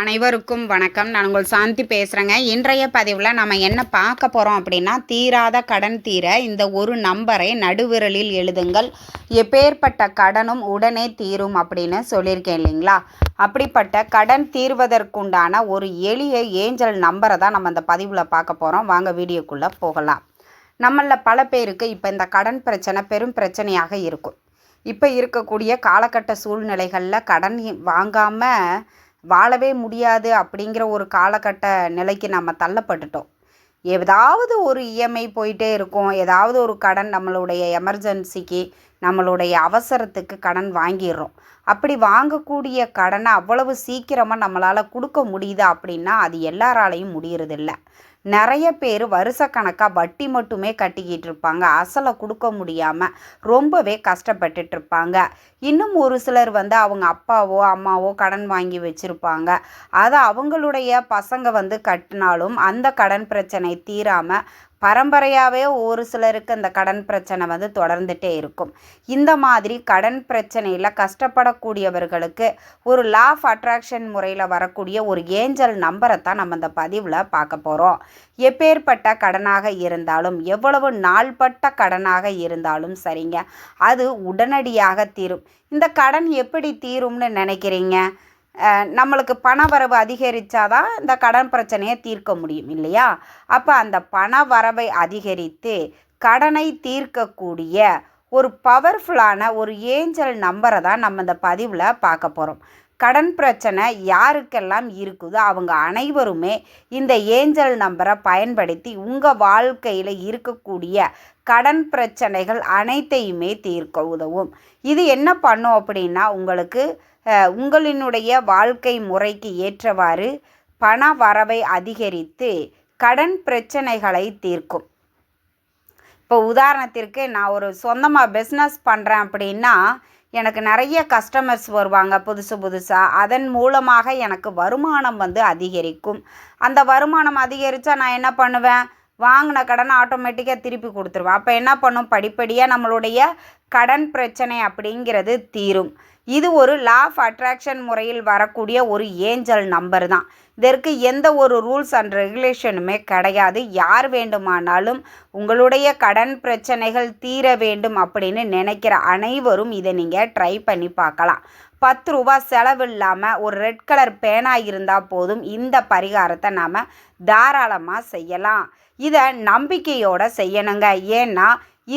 அனைவருக்கும் வணக்கம். நான் உங்கள் சாந்தி பேசுகிறேங்க இன்றைய பதிவில் நம்ம என்ன பார்க்க போகிறோம் அப்படின்னா தீராத கடன் தீர இந்த ஒரு நம்பரை நடுவிரலில் எழுதுங்கள். எப்பேற்பட்ட கடனும் உடனே தீரும் அப்படின்னு சொல்லியிருக்கேன் இல்லைங்களா? அப்படிப்பட்ட கடன் தீர்வதற்குண்டான ஒரு எளிய ஏஞ்சல் நம்பரை தான் நம்ம இந்த பதிவில் பார்க்க போகிறோம் வாங்க வீடியோக்குள்ளே போகலாம். நம்மளில் பல பேருக்கு இப்போ இந்த கடன் பிரச்சனை பெரும் பிரச்சனையாக இருக்கும். இப்போ இருக்கக்கூடிய காலகட்ட சூழ்நிலைகளில் கடன் வாங்காமல் வாழவே முடியாது அப்படிங்கிற ஒரு காலகட்ட நிலைக்கு நம்ம தள்ளப்பட்டுட்டோம். ஏதாவது ஒரு இஎம்ஐ போயிட்டே இருக்கும். ஏதாவது ஒரு கடன் நம்மளுடைய எமர்ஜென்சிக்கு நம்மளுடைய அவசரத்துக்கு கடன் வாங்கிடுறோம். அப்படி வாங்கக்கூடிய கடனை அவ்வளவு சீக்கிரமாக நம்மளால் கொடுக்க முடியுது அப்படின்னா அது எல்லாராலையும் முடியறதில்ல. நிறைய பேர் வருஷக்கணக்காக வட்டி மட்டுமே கட்டிக்கிட்டு இருப்பாங்க. அசலை கொடுக்க முடியாமல் ரொம்பவே கஷ்டப்பட்டுட்டு இருப்பாங்க. இன்னும் ஒரு சிலர் வந்து அவங்க அப்பாவோ அம்மாவோ கடன் வாங்கி வச்சுருப்பாங்க. அதை அவங்களுடைய பசங்க வந்து கட்டினாலும் அந்த கடன் பிரச்சனை தீராமல் பரம்பரையாகவே ஒரு சிலருக்கு அந்த கடன் பிரச்சனை வந்து தொடர்ந்துகிட்டே இருக்கும். இந்த மாதிரி கடன் பிரச்சனையில் கஷ்டப்படக்கூடியவர்களுக்கு ஒரு லா ஆஃப் அட்ராக்ஷன் முறையில் வரக்கூடிய ஒரு ஏஞ்சல் நம்பரை தான் நம்ம இந்த பதிவில் பார்க்க போகிறோம் எப்பேற்பட்ட கடனாக இருந்தாலும் எவ்வளவு நாள்பட்ட கடனாக இருந்தாலும் சரிங்க அது உடனடியாக தீரும். இந்த கடன் எப்படி தீரும்னு நினைக்கிறீங்க? நம்மளுக்கு பண வரவு அதிகரித்தாதான் இந்த கடன் பிரச்சனையை தீர்க்க முடியும் இல்லையா? அப்போ அந்த பண வரவை அதிகரித்து கடனை தீர்க்கக்கூடிய ஒரு பவர்ஃபுல்லான ஒரு ஏஞ்சல் நம்பரை தான் நம்ம இந்த பதிவில் பார்க்க போகிறோம் கடன் பிரச்சனை யாருக்கெல்லாம் இருக்குதோ அவங்க அனைவருமே இந்த ஏஞ்சல் நம்பரை பயன்படுத்தி உங்கள் வாழ்க்கையில் இருக்கக்கூடிய கடன் பிரச்சனைகள் அனைத்தையுமே தீர்க்க உதவும். இது என்ன பண்ணும் அப்படின்னா உங்களுக்கு உங்களினுடைய வாழ்க்கை முறைக்கு ஏற்றவாறு பண வரவை அதிகரித்து கடன் பிரச்சனைகளை தீர்க்கும். இப்போ உதாரணத்திற்கு நான் ஒரு சொந்தமாக பிஸ்னஸ் பண்ணுறேன் அப்படின்னா எனக்கு நிறைய கஸ்டமர்ஸ் வருவாங்க புதுசு புதுசாக அதன் மூலமாக எனக்கு வருமானம் வந்து அதிகரிக்கும். அந்த வருமானம் அதிகரித்தா நான் என்ன பண்ணுவேன்? வாங்கின கடனை ஆட்டோமேட்டிக்காக திருப்பி கொடுத்துருவேன் அப்போ என்ன பண்ணும்? படிப்படியாக நம்மளுடைய கடன் பிரச்சனை அப்படிங்கிறது தீரும். இது ஒரு லா ஆஃப் அட்ராக்ஷன் முறையில் வரக்கூடிய ஒரு ஏஞ்சல் நம்பர் தான். இதற்கு எந்த ஒரு ரூல்ஸ் அண்ட் ரெகுலேஷனுமே கிடையாது. யார் வேண்டுமானாலும் உங்களுடைய கடன் பிரச்சனைகள் தீர வேண்டும் அப்படின்னு நினைக்கிற அனைவரும் இதை நீங்கள் ட்ரை பண்ணி பார்க்கலாம். பத்து ரூபா செலவு இல்லாமல் ஒரு ரெட் கலர் பேனா இருந்தால் போதும். இந்த பரிகாரத்தை நாம் தாராளமாக செய்யலாம். இதை நம்பிக்கையோடு செய்யணுங்க. ஏன்னா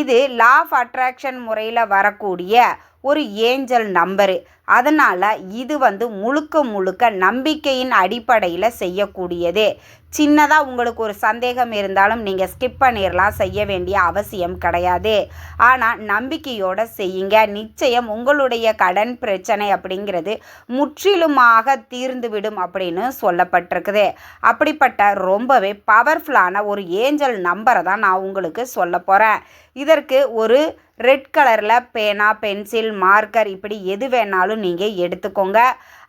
இது லா ஆஃப் அட்ராக்ஷன் முறையில் வரக்கூடிய ஒரு ஏஞ்சல் நம்பரு அதனால் இது வந்து முழுக்க முழுக்க நம்பிக்கையின் அடிப்படையில் செய்யக்கூடியது. சின்னதாக உங்களுக்கு ஒரு சந்தேகம் இருந்தாலும் நீங்கள் ஸ்கிப் பண்ணிடலாம் செய்ய வேண்டிய அவசியம் கிடையாது. ஆனால் நம்பிக்கையோடு செய்யுங்க. நிச்சயம் உங்களுடைய கடன் பிரச்சனை அப்படிங்கிறது முற்றிலுமாக தீர்ந்துவிடும் அப்படின்னு சொல்லப்பட்டிருக்குது. அப்படிப்பட்ட ரொம்பவே பவர்ஃபுல்லான ஒரு ஏஞ்சல் நம்பரை தான் நான் உங்களுக்கு சொல்ல போகிறேன் இதற்கு ஒரு ரெட் கலரில் பேனா பென்சில் மார்க்கர் இப்படி எது வேணாலும் நீங்கள் எடுத்துக்கோங்க.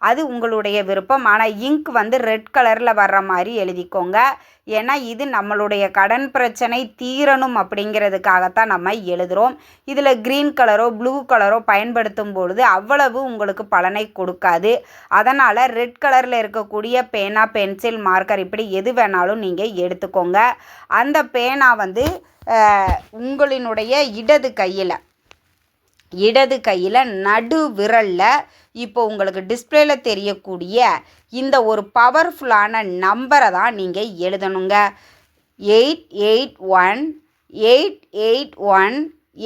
அது உங்களுடைய விருப்பம். ஆனால் இங்க் வந்து ரெட் கலரில் வர்ற மாதிரி எழுதிக்கோங்க. ஏன்னா இது நம்மளுடைய கடன் பிரச்சனை தீரணும் அப்படிங்கிறதுக்காகத்தான் நம்ம எழுதுகிறோம் இதில் க்ரீன் கலரோ ப்ளூ கலரோ பயன்படுத்தும் பொழுது அவ்வளவு உங்களுக்கு பலனை கொடுக்காது. அதனால் ரெட் கலரில் இருக்கக்கூடிய பேனா பென்சில் மார்க்கர் இப்படி எது வேணாலும் நீங்கள் எடுத்துக்கோங்க. அந்த பேனா வந்து உங்களினுடைய இடது கையில். இடது கையில் நடு விரலில் இப்போ உங்களுக்கு டிஸ்பிளேல தெரியக்கூடிய இந்த ஒரு பவர்ஃபுல்லான நம்பரை தான் நீங்கள் எழுதணுங்க. Eight eight one eight eight one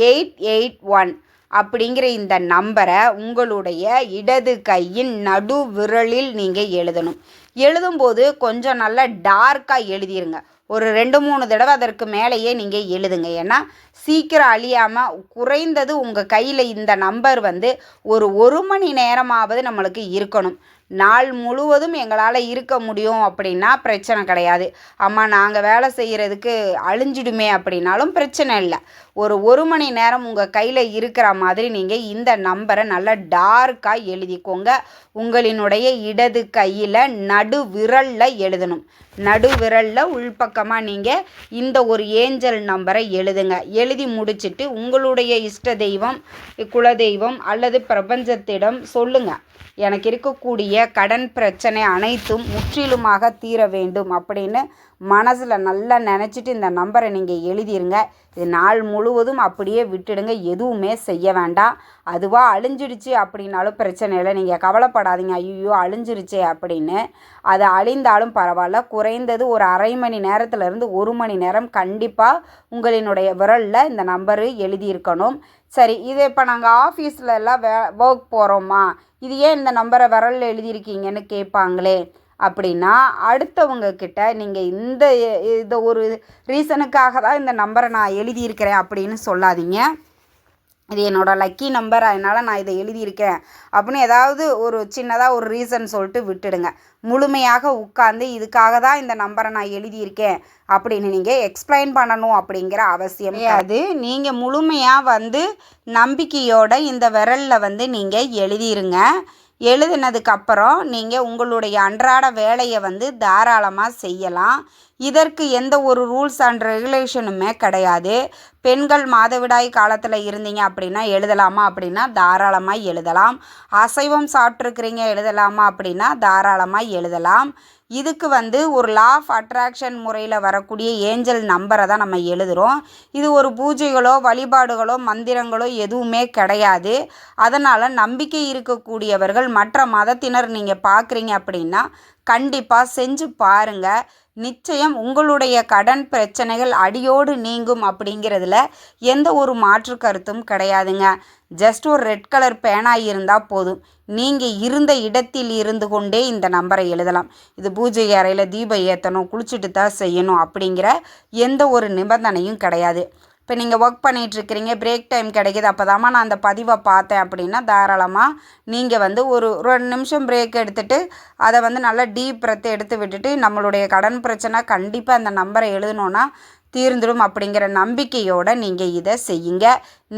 eight eight one அப்படிங்கிற இந்த நம்பரை உங்களுடைய இடது கையின் நடு விரலில் நீங்கள் எழுதணும். எழுதும்போது கொஞ்சம் நல்லா டார்க்காக எழுதிருங்க. ஒரு ரெண்டு மூணு தடவை அதற்கு மேலேயே நீங்கள் எழுதுங்க. ஏன்னா சீக்கிரம் அழியாமல் குறைந்தது உங்கள் கையில் இந்த நம்பர் வந்து ஒரு ஒரு மணி நேரமாவது நம்மளுக்கு இருக்கணும். நாள் முழுவதும் எங்களால் இருக்க முடியும் அப்படின்னா பிரச்சனை கிடையாது. அம்மா நாங்கள் வேலை செய்கிறதுக்கு அழிஞ்சிடுமே அப்படின்னாலும் பிரச்சனை இல்லை. ஒரு ஒரு மணி நேரம் உங்கள் கையில் இருக்கிற மாதிரி நீங்கள் இந்த நம்பரை நல்லா டார்க்காக எழுதிக்கோங்க. உங்களினுடைய இடது கையில் நடு விரலில் எழுதணும். நடு விரலில் உள்பக்கமாக நீங்கள் இந்த ஒரு ஏஞ்சல் நம்பரை எழுதுங்க. எழுதி முடிச்சுட்டு உங்களுடைய இஷ்ட தெய்வம் குலதெய்வம் அல்லது பிரபஞ்சத்திடம் சொல்லுங்கள் எனக்கு இருக்கக்கூடிய கடன் பிரச்சனை அனைத்தும் முற்றிலுமாக தீர வேண்டும் அப்படின்னு மனசில் நல்லா நினச்சிட்டு இந்த நம்பரை நீங்கள் எழுதிருங்க. இது நாள் முழுவதும் அப்படியே விட்டுடுங்க. எதுவுமே செய்ய வேண்டாம். அதுவாக அழிஞ்சிடுச்சு அப்படின்னாலும் பிரச்சனை இல்லை. நீங்கள் கவலைப்படாதீங்க. ஐயோ அழிஞ்சிருச்சே அப்படின்னு. அது அழிந்தாலும் பரவாயில்ல. குறைந்தது ஒரு அரை மணி நேரத்துலேருந்து ஒரு மணி நேரம் கண்டிப்பாக உங்களினுடைய விரலில் இந்த நம்பரு எழுதியிருக்கணும். சரி இது இப்போ நாங்கள் ஆஃபீஸில் எல்லாம் வே ஒர்க் போகிறோமா இது ஏன் இந்த நம்பரை விரலில் எழுதியிருக்கீங்கன்னு கேட்பாங்களே? அப்படின்னா அடுத்தவங்க கிட்ட நீங்கள் இந்த இந்த ஒரு ரீசனுக்காக தான் இந்த நம்பரை நான் எழுதியிருக்கிறேன் அப்படின்னு சொல்லாதீங்க. இது என்னோடய லக்கி நம்பர் அதனால் நான் இதை எழுதியிருக்கேன் அப்படின்னு ஏதாவது ஒரு சின்னதாக ஒரு ரீசன் சொல்லிட்டு விட்டுடுங்க. முழுமையாக உட்காந்து இதுக்காக தான் இந்த நம்பரை நான் எழுதியிருக்கேன். அப்படின்னு நீங்கள் எக்ஸ்பிளைன் பண்ணணும் அப்படிங்கிற அவசியம் அது நீங்கள் முழுமையாக வந்து நம்பிக்கையோட இந்த விரலில் வந்து நீங்கள் எழுதிருங்க. எழுதினதுக்கப்புறம் நீங்கள் உங்களுடைய அன்றாட வேலையை வந்து தாராளமாக செய்யலாம். இதற்கு எந்த ஒரு ரூல்ஸ் அண்ட் ரெகுலேஷனுமே கிடையாது. பெண்கள் மாதவிடாய் காலத்தில் இருந்தீங்க அப்படின்னா எழுதலாமா அப்படின்னா தாராளமாக எழுதலாம். அசைவம் சாப்பிட்ருக்குறீங்க எழுதலாமா அப்படின்னா தாராளமாக எழுதலாம். இதுக்கு வந்து ஒரு லா ஆஃப் அட்ராக்ஷன் முறையில் வரக்கூடிய ஏஞ்சல் நம்பரை தான் நம்ம எழுதுகிறோம் இது ஒரு பூஜைகளோ வழிபாடுகளோ மந்திரங்களோ எதுவுமே கிடையாது. அதனால் நம்பிக்கை இருக்கக்கூடியவர்கள் மற்ற மதத்தினர் நீங்கள் பார்க்குறீங்க அப்படின்னா கண்டிப்பாக செஞ்சு பாருங்கள் நிச்சயம் உங்களுடைய கடன் பிரச்சனைகள் அடியோடு நீங்கும் அப்படிங்கிறதுல எந்த ஒரு மாற்று கருத்தும் கிடையாதுங்க. ஜஸ்ட் ஒரு ரெட் கலர் பேனா இருந்தால் போதும். நீங்கள் இருந்த இடத்தில் இருந்து கொண்டே இந்த நம்பரை எழுதலாம். இது பூஜை அறையில் தீபம் ஏற்றணும் குளிச்சுட்டு தான் செய்யணும் அப்படிங்கிற எந்த ஒரு நிபந்தனையும் கிடையாது. இப்போ நீங்கள் ஒர்க் பண்ணிகிட்ருக்கிறீங்க பிரேக் டைம் கிடைக்கிது அப்போ தாம்மா நான் அந்த பதிவை பார்த்தேன் அப்படின்னா தாராளமாக நீங்கள் வந்து ஒரு ரெண்டு நிமிஷம் பிரேக் எடுத்துகிட்டு அதை வந்து நல்லா டீப் பிரத்தை எடுத்து விட்டுட்டு நம்மளுடைய கடன் பிரச்சனை கண்டிப்பாக அந்த நம்பரை எழுதணுன்னா தீர்ந்துடும் அப்படிங்கிற நம்பிக்கையோடு நீங்கள் இதை செய்யுங்க.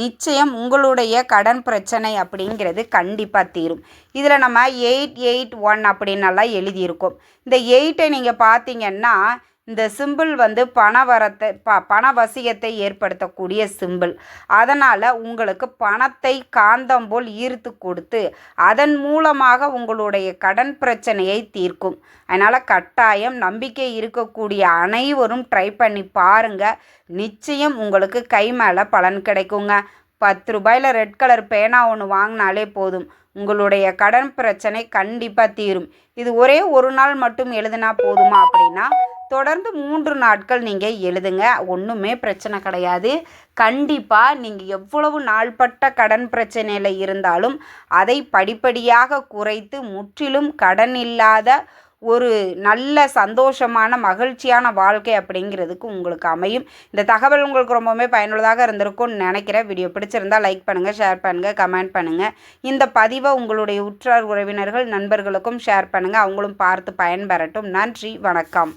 நிச்சயம் உங்களுடைய கடன் பிரச்சனை அப்படிங்கிறது கண்டிப்பாக தீரும். இதில் நம்ம எயிட் எயிட் ஒன் அப்படின்னெல்லாம் எழுதியிருக்கோம். இந்த எயிட்டை நீங்கள் பார்த்தீங்கன்னா இந்த சிம்பிள் வந்து பண வரத்தை ப பண வசியத்தை ஏற்படுத்தக்கூடிய சிம்பிள் அதனால் உங்களுக்கு பணத்தை காந்தம் போல் ஈர்த்து கொடுத்து அதன் மூலமாக உங்களுடைய கடன் பிரச்சனையை தீர்க்கும். அதனால் கட்டாயம் நம்பிக்கை இருக்கக்கூடிய அனைவரும் ட்ரை பண்ணி பாருங்கள் நிச்சயம் உங்களுக்கு கை மேலே பலன் கிடைக்குங்க. பத்து ரூபாயில் ரெட் கலர் பேனா ஒன்று வாங்கினாலே போதும். உங்களுடைய கடன் பிரச்சனை கண்டிப்பாக தீரும். இது ஒரே ஒரு நாள் மட்டும் எழுதுனா போதுமா அப்படின்னா தொடர்ந்து மூன்று நாட்கள் நீங்கள் எழுதுங்க. ஒன்றுமே பிரச்சனை கிடையாது. கண்டிப்பாக நீங்கள் எவ்வளவு நாள்பட்ட கடன் பிரச்சனையில் இருந்தாலும் அதை படிப்படியாக குறைத்து முற்றிலும் கடன் இல்லாத ஒரு நல்ல சந்தோஷமான மகிழ்ச்சியான வாழ்க்கை அப்படிங்கிறதுக்கு உங்களுக்கு அமையும். இந்த தகவல் உங்களுக்கு ரொம்பவுமே பயனுள்ளதாக இருந்திருக்கும்னு நினைக்கிறேன். வீடியோ பிடிச்சிருந்தால் லைக் பண்ணுங்கள் ஷேர் பண்ணுங்கள் கமெண்ட் பண்ணுங்கள் இந்த பதிவை உங்களுடைய உற்றார் உறவினர்கள் நண்பர்களுக்கும் ஷேர் பண்ணுங்கள் அவங்களும் பார்த்து பயன்பெறட்டும். நன்றி வணக்கம்.